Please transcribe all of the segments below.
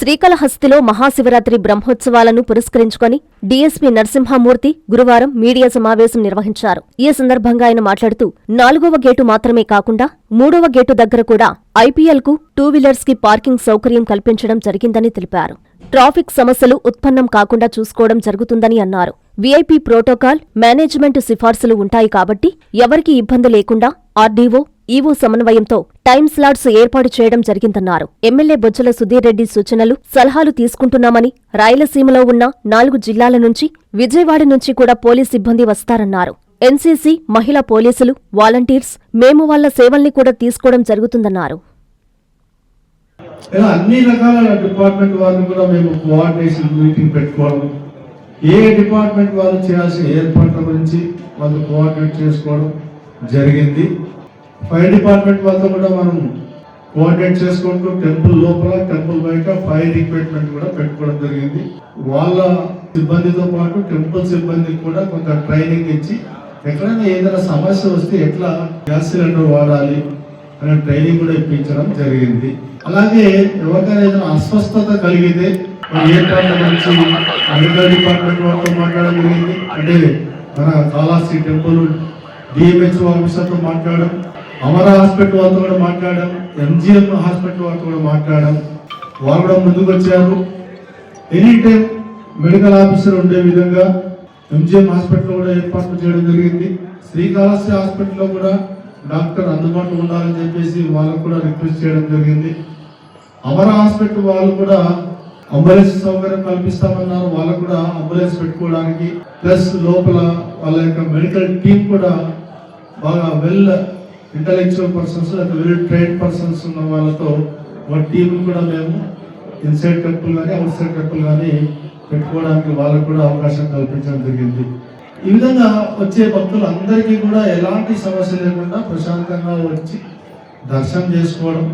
శ్రీకాళహస్తిలో మహాశివరాత్రి బ్రహ్మోత్సవాలను పురస్కరించుకొని డీఎస్పీ నరసింహమూర్తి గురువారం మీడియా సమావేశం నిర్వహించారు. ఈ సందర్భంగా ఆయన మాట్లాడుతూ నాలుగవ గేటు మాత్రమే కాకుండా మూడవ గేటు దగ్గర కూడా ఐపీఎల్కు టూ వీలర్స్కి పార్కింగ్ సౌకర్యం కల్పించడం జరిగిందని తెలిపారు. ట్రాఫిక్ సమస్యలు ఉత్పన్నం కాకుండా చూసుకోవడం జరుగుతుందని అన్నారు. వీఐపీ ప్రోటోకాల్ మేనేజ్మెంట్ సిఫార్సులు ఉంటాయి కాబట్టి ఎవరికీ ఇబ్బంది లేకుండా ఆర్డీఓ ఈవో సమన్వయంతో టైం స్లాట్స్ ఏర్పాటు చేయడం జరిగిందన్నారు. ఎమ్మెల్యే బొజ్జల సుధీర్ రెడ్డి సూచనలు సలహాలు తీసుకుంటున్నామని రాయలసీమలో ఉన్న నాలుగు జిల్లాల నుంచి విజయవాడ నుంచి కూడా పోలీస్ సిబ్బంది వస్తారన్నారు. ఎన్సీసీ మహిళా పోలీసులు వాలంటీర్స్ మేము వాళ్ళ సేవల్ని కూడా తీసుకోవడం జరుగుతుందన్నారు. అన్ని రకాల డిపార్ట్మెంట్ వాళ్ళు కూడా మేము కోఆర్డినేషన్ మీటింగ్ పెట్టుకోవడం ఏ డిపార్ట్మెంట్ వాళ్ళు చేయాల్సిన ఏర్పాట్ల గురించి వాళ్ళు కోఆర్డినేట్ చేసుకోవడం జరిగింది. ఫైర్ డిపార్ట్మెంట్ వాళ్ళతో కూడా మనం కోఆర్డినేట్ చేసుకుంటూ టెంపుల్ లోపల టెంపుల్ బయట ఫైర్ ఎక్విప్మెంట్ కూడా పెట్టుకోవడం జరిగింది. వాళ్ళ సిబ్బందితో పాటు టెంపుల్ సిబ్బందికి కూడా కొంత ట్రైనింగ్ ఇచ్చి ఎక్కడైనా ఏదైనా సమస్య వస్తే ఎట్లా గ్యాస్ సిలిండర్ వాడాలి అనే ట్రైనింగ్ కూడా ఇప్పించడం జరిగింది. అలాగే ఎవరికైనా ఏదైనా అస్వస్థత కలిగితే ఏ ప్రాంతం నుంచి డిపార్ట్మెంట్ వాళ్ళతో మాట్లాడడం జరిగింది? అంటే మన కాళాస్త్రి టెంపుల్ డిఎంహెచ్ఓ ఆఫీసర్తో మాట్లాడడం అమర హాస్పిటల్ వాళ్ళతో కూడా మాట్లాడడం ఎంజిఎం హాస్పిటల్ వాళ్ళతో కూడా మాట్లాడడం వాళ్ళు కూడా ముందుకు వచ్చారు. ఎనీ టైం మెడికల్ ఆఫీసర్ ఉండే విధంగా ఎంజిఎం హాస్పిటల్ కూడా ఏర్పాటు చేయడం జరిగింది. శ్రీకాళహస్తి హాస్పిటల్లో కూడా డాక్టర్ అందుబాటులో ఉండాలని చెప్పేసి వాళ్ళకు కూడా రిక్వెస్ట్ చేయడం జరిగింది. అమర హాస్పిటల్ వాళ్ళు కూడా అంబులెన్స్ సౌకర్యం కల్పిస్తామన్నారు. వాళ్ళకు కూడా అంబులెన్స్ పెట్టుకోవడానికి. ప్లస్ లోపల వాళ్ళ యొక్క మెడికల్ టీం కూడా బాగా వెల్ ఇంటలెక్చువల్ పర్సన్స్ లేక వెల్ ట్రైన్ పర్సన్స్ ఉన్న వాళ్ళతో ఒక టీం కూడా మేము ఇన్సైడ్ టెంపుల్ కానీ అవుట్ సైడ్ టెంపుల్ కానీ పెట్టుకోవడానికి వాళ్ళకు కూడా అవకాశం కల్పించడం జరిగింది. ఈ విధంగా వచ్చే భక్తులు అందరికీ కూడా ఎలాంటి సమస్య లేకుండా ప్రశాంతంగా వచ్చి దర్శనం చేసుకోవడం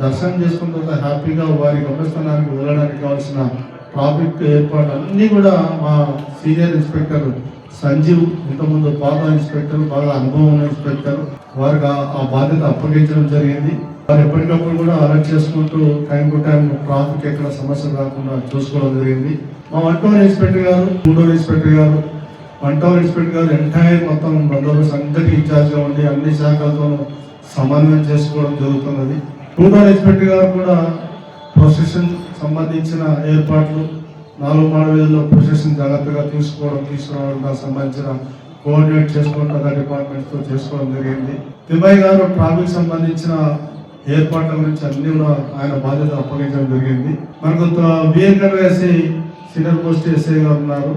దర్శనం చేసుకున్న తర్వాత హ్యాపీగా వారి గమ్యస్థానానికి వెళ్ళడానికి కావాల్సిన ట్రాఫిక్ ఏర్పాట్లు అన్నీ కూడా మా సీనియర్ ఇన్స్పెక్టర్ సంజీవ్ ఇంతకుముందు పాత ఇన్స్పెక్టర్ బాగా అనుభవం ఉన్న ఇన్స్పెక్టర్ వారికి ఆ- బాధ్యత అప్పగించడం జరిగింది. వారు ఎప్పటికప్పుడు కూడా అరెస్ట్ చేసుకుంటూ టైం టు టైం ట్రాఫిక్ ఎక్కడ సమస్య రాకుండా చూసుకోవడం జరిగింది. మా వన్ టౌన్ ఇన్స్పెక్టర్ గారు మూడో ఇన్స్పెక్టర్ గారు వన్ టౌన్ ఇన్స్పెక్టర్ గారు ఎంటైర్ మొత్తం బందోబస్తు అందరికీ ఇన్ఛార్జ్గా ఉండి అన్ని శాఖలతోనూ సమన్వయం చేసుకోవడం జరుగుతున్నది. టూ టౌన్ ఇన్స్పెక్టర్ గారు కూడా ప్రొసెషన్ సంబంధించిన ఏర్పాట్లు నాలుగు మాడవీధుల్లో ప్రొసెషన్ జాగ్రత్తగా తీసుకోవడం తీసుకురావడం దానికి సంబంధించిన కోఆర్డినేట్ చేసుకోవడం డిపార్ట్మెంట్స్తో చేసుకోవడం జరిగింది. తిమ్మయ్య గారు ట్రాఫిక్ సంబంధించిన ఏర్పాట్ల గురించి అన్ని కూడా ఆయన బాధ్యత అప్పగించడం జరిగింది. మనకు విఎంకర్ వేసి సీనియర్ పోస్ట్ ఎస్ఐ గారు ఉన్నారు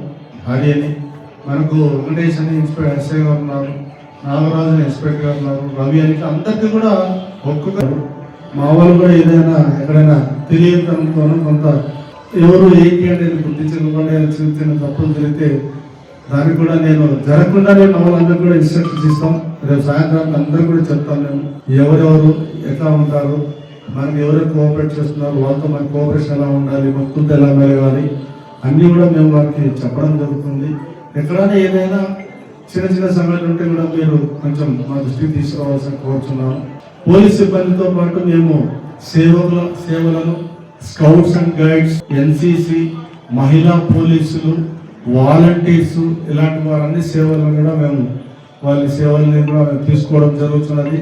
హరి అని. మనకు వెంకటేష్ అని ఇన్స్పెక్టర్ ఎస్ఐ గారు ఉన్నారు నాగరాజు అని ఇన్స్పెక్టర్ గారు ఉన్నారు రవి అని అందరికీ కూడా ఒక్కొక్క మా వాళ్ళు కూడా ఏదైనా ఎక్కడైనా తెలియకపోవడం కొంత ఎవరు ఏంటి అనేది గుర్తించకుండా చిన్న చిన్న తప్పులు జరిగితే దానికి కూడా నేను జరగకుండా నేను వాళ్ళందరూ కూడా ఇన్స్ట్రక్షన్స్ ఇస్తాం రేపు సాయంత్రం అందరూ కూడా చెప్తాను నేను. ఎవరెవరు ఎట్లా ఉంటారు మనకి ఎవరు కోఆపరేట్ చేస్తున్నారు వాళ్ళతో మన కోఆపరేషన్ ఎలా ఉండాలి భక్తులతో ఎలా మెలగాలి అన్నీ కూడా మేము వారికి చెప్పడం జరుగుతుంది. ఎక్కడైనా ఏదైనా చిన్న చిన్న సమయాలు ఉంటే కూడా మీరు కొంచెం మా దృష్టికి తీసుకురావాల్సిన కోరుతున్నాను పోలీస్ సిబ్బందితో పాటు మేము సేవకుల సేవలను స్కౌట్స్ అండ్ గైడ్స్ ఎన్సిసి మహిళా పోలీసులు వాలంటీర్స్ ఇలాంటి వారన్ని సేవలను కూడా మేము వాళ్ళ సేవల్ని కూడా మేము తీసుకోవడం జరుగుతున్నది.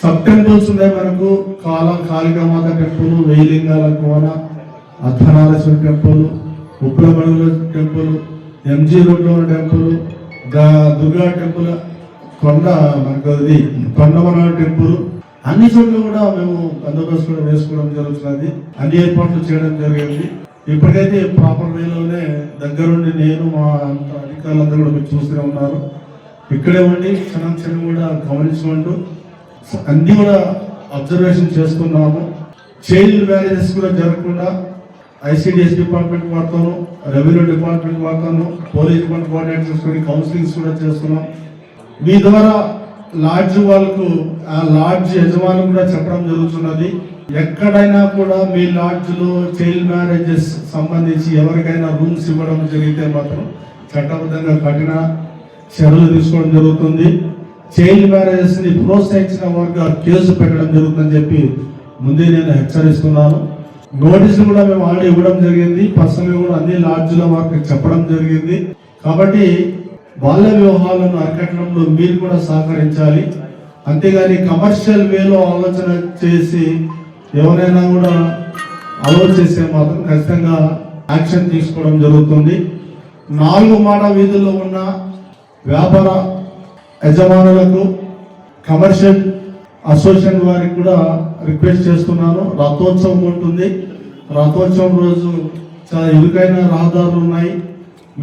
సబ్ టెంపుల్స్ ఉన్నాయి మనకు కాల కాళికామాత టెంపుల్ వేలింగాల కోన అర్ధనారేశ్వర టెంపుల్ ఉప్రమణుల టెంపుల్ ఎంజీ రోడ్లో ఉన్న టెంపుల్ దుర్గా టెంపుల్ కొండ మనకు అది కొండమన టెంపుల్ అన్ని చోట్ల కూడా మేము బందోబస్తు కూడా వేసుకోవడం జరుగుతున్నది. అన్ని ఏర్పాట్లు చేయడం జరిగింది. ఇప్పటికైతే ప్రాపర్ వేలోనే దగ్గరుండి నేను మా అంత అధికారులందరూ కూడా మీరు చూస్తూనే ఉన్నారు. ఇక్కడే ఉండి క్షణం క్షణం కూడా గమనించుకుంటూ అన్ని కూడా అబ్జర్వేషన్ చేసుకున్నాము చైల్డ్ మ్యారేజెస్ కూడా జరగకుండా ఐసిడిఎస్ డిపార్ట్మెంట్ వాడతాను రెవెన్యూ డిపార్ట్మెంట్ వాడతాను పోలీస్ డిపార్ట్మెంట్ కోఆర్డినేట్ చేసుకొని కౌన్సిలింగ్స్ కూడా చేస్తున్నాం. మీ ద్వారా లాడ్జ్ వాళ్ళకు ఆ లాడ్జ్ యజమాని కూడా చెప్పడం జరుగుతున్నది. ఎక్కడైనా కూడా మీ లాడ్జ్లో చైల్డ్ మ్యారేజెస్ సంబంధించి ఎవరికైనా రూమ్స్ ఇవ్వడం జరిగితే మాత్రం చట్టబద్ధంగా కఠిన చర్యలు తీసుకోవడం జరుగుతుంది. చైల్డ్ మ్యారేజెస్ని ప్రోత్సహించిన వారికి కేసు పెట్టడం జరుగుతుందని చెప్పి ముందే నేను హెచ్చరిస్తున్నాను. నోటీసులు కూడా మేము ఆల్రెడీ ఇవ్వడం జరిగింది. పర్సనల్ కూడా అన్ని లాడ్జ్ల వారికి చెప్పడం జరిగింది. కాబట్టి బాల్య వివాహాలను అరికట్టడంలో మీరు కూడా సహకరించాలి. అంతేగాని కమర్షియల్ వేలో ఆలోచన చేసి ఎవరైనా కూడా అలౌ మాత్రం ఖచ్చితంగా యాక్షన్ తీసుకోవడం జరుగుతుంది. నాలుగు మాడ వీధుల్లో ఉన్న వ్యాపార యజమానులకు కమర్షియల్ అసోసియేషన్ వారికి కూడా రిక్వెస్ట్ చేస్తున్నాను. రథోత్సవం ఉంటుంది. రథోత్సవం రోజు చాలా ఇరుకైన రహదారులు ఉన్నాయి.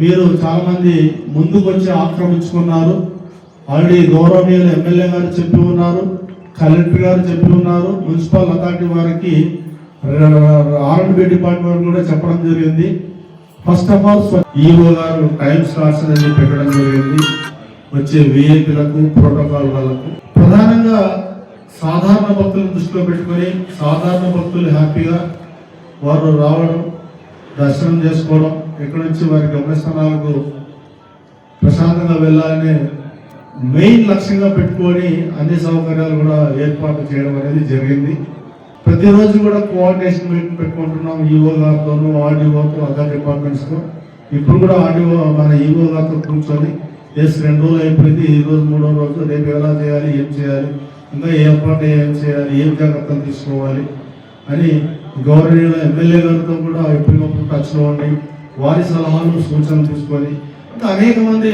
మీరు చాలామంది ముందుకు వచ్చి ఆక్రమించుకున్నారు. ఆల్రెడీ గౌరవనీయులు ఎమ్మెల్యే గారు చెప్పి ఉన్నారు కలెక్టర్ గారు చెప్పి ఉన్నారు మున్సిపల్ అథారిటీ వారికి ఆర్ఎండ్బి డిపార్ట్మెంట్ కూడా చెప్పడం జరిగింది. ఫస్ట్ ఆఫ్ ఆల్ ఈఓ గారు టైం స్లాట్స్ అనేది పెట్టడం జరిగింది. వచ్చే విఐపీలకు ప్రోటోకాల్ వాళ్ళకు. ప్రధానంగా సాధారణ భక్తులను దృష్టిలో పెట్టుకొని సాధారణ భక్తులు హ్యాపీగా వారు రావడం దర్శనం చేసుకోవడం ఎక్కడి నుంచి వారి గమ్యస్థానాలకు ప్రశాంతంగా వెళ్ళాలనే మెయిన్ లక్ష్యంగా పెట్టుకొని అన్ని సౌకర్యాలు కూడా ఏర్పాటు చేయడం అనేది జరిగింది. ప్రతిరోజు కూడా కోఆర్డినేషన్ మీటింగ్ పెట్టుకుంటున్నాం ఈఓ గారితోనూ ఆర్డీఓతో అదర్ డిపార్ట్మెంట్స్తో ఇప్పుడు కూడా ఆర్డీఓ మన ఈఓ గారితో కూర్చొని ఎస్ రెండు రోజులు అయిపోయింది ఈ రోజు మూడో రోజు రేపు ఎలా చేయాలి ఏం చేయాలి ఇంకా ఏ అప్రాంట్ ఏం చేయాలి ఏం జాగ్రత్తలు తీసుకోవాలి అని గౌరవనీయుల ఎమ్మెల్యే గారితో కూడా ఎప్పటికప్పుడు టచ్లో ఉండి వారి సలహాలు సూచనలు తీసుకొని అనేక మంది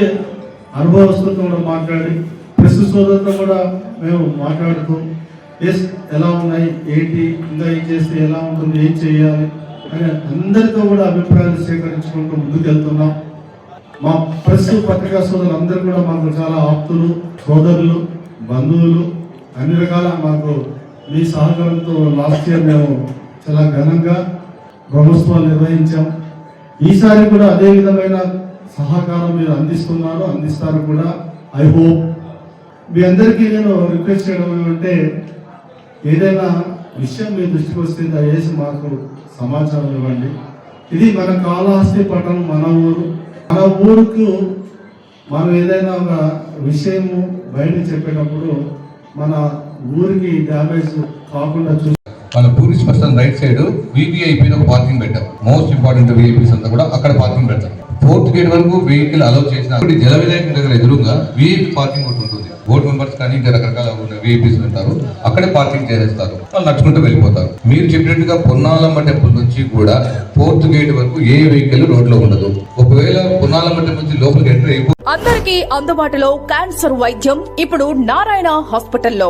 అనుభవస్తులతో కూడా మాట్లాడి ప్రెస్ సోదరులతో కూడా మేము మాట్లాడుతూ ఎస్ ఎలా ఉన్నాయి? ఏంటి? ఇంకా ఏం చేస్తే ఎలా ఉంటుంది? ఏం చేయాలి? అని అందరితో కూడా అభిప్రాయాలు సేకరించుకుంటూ ముందుకెళ్తున్నాం. మా ప్రెస్ పత్రికా సోదరులు అందరూ కూడా మాకు చాలా ఆప్తులు సోదరులు బంధువులు అన్ని రకాల మాకు మీ సహకారంతో లాస్ట్ ఇయర్ మేము చాలా ఘనంగా బ్రహ్మోత్సవాలు నిర్వహించాం. ఈసారి కూడా అదే విధమైన సహకారం మీరు అందిస్తున్నారు అందిస్తారు కూడా. ఐ హోప్ మీ అందరికీ నేను రిక్వెస్ట్ చేయడం ఏమంటే ఏదైనా విషయం మీ దృష్టికి వస్తే దయచేసి మాకు సమాచారం ఇవ్వండి. ఇది మన కాళహస్తి పట్టణం మన ఊరు. మన ఊరుకు మనం ఏదైనా ఒక విషయము బయట చెప్పేటప్పుడు మన ఊరికి డ్యామేజ్ కాకుండా చూసి మన tourist bus right side VVIP ఒక పార్కింగ్ పెట్టాం. మోస్ట్ ఇంపార్టెంట్ వీఐపీస్ అంతా కూడా అక్కడ పార్కింగ్ పెడతాం. ఫోర్త్ గేట్ వరకు వెహికల్ అలౌ చేసిన జల వినాయకుడి దగ్గర ఎదురుగా వీఐపీ పార్కింగ్ ఒకటి ఉంటుంది. బోర్డు మెంబర్స్ కానీ ఇంకా రకరకాల వీఐపీస్ ఉంటారు. అక్కడే పార్కింగ్ చేసేస్తారు. వాళ్ళు నడుచుకుంటూ వెళ్ళిపోతారు. మీరు చెప్పినట్టుగా పొన్నాలమ్మ టెంపుల్ నుంచి కూడా ఫోర్త్ గేట్ వరకు ఏ వెహికల్ రోడ్లో ఉండదు. ఒకవేళ పొన్నాలమ్మ టెంపుల్ నుంచి లోపలికి ఎంటర్ అయిపో అందరికీ అందుబాటులో క్యాన్సర్ వైద్యం ఇప్పుడు నారాయణ హాస్పిటల్లో.